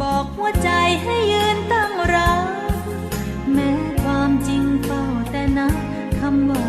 บอกหัวใจให้ยืนตั้งรับแม้ความจริงเฝ้าแต่นับคำว่า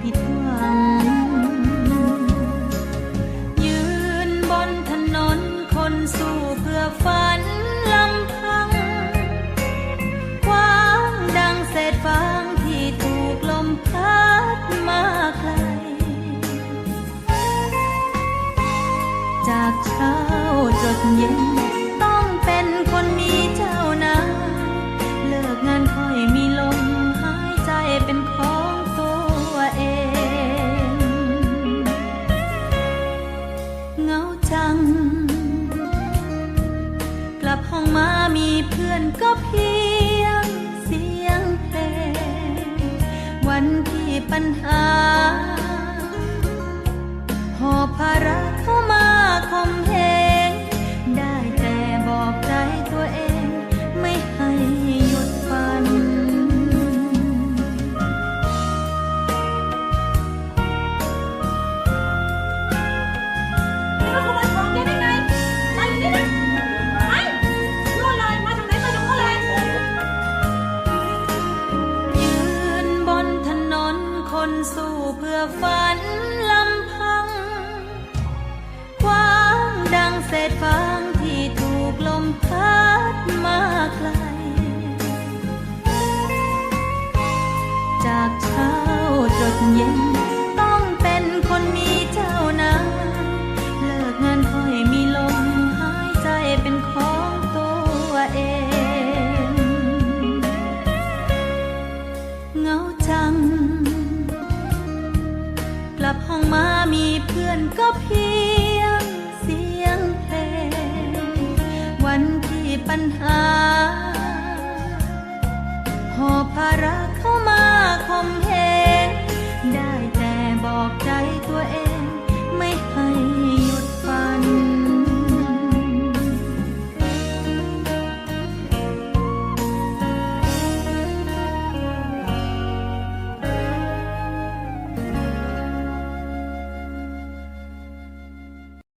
ผิดหวัง ยืนบนถนนคนสู้เพื่อฝันลำพังกว้างดังเศษฟางที่ถูกลมพัดมาไกล จากเช้าจดเย็น เพื่อนก็เพียงเสียงเพลง วันที่ปัญหา หอบภาระ ฝันลำพัง ความดังเศษฟางที่ถูกลมพัดมาไกล จากเช้าจดเย็น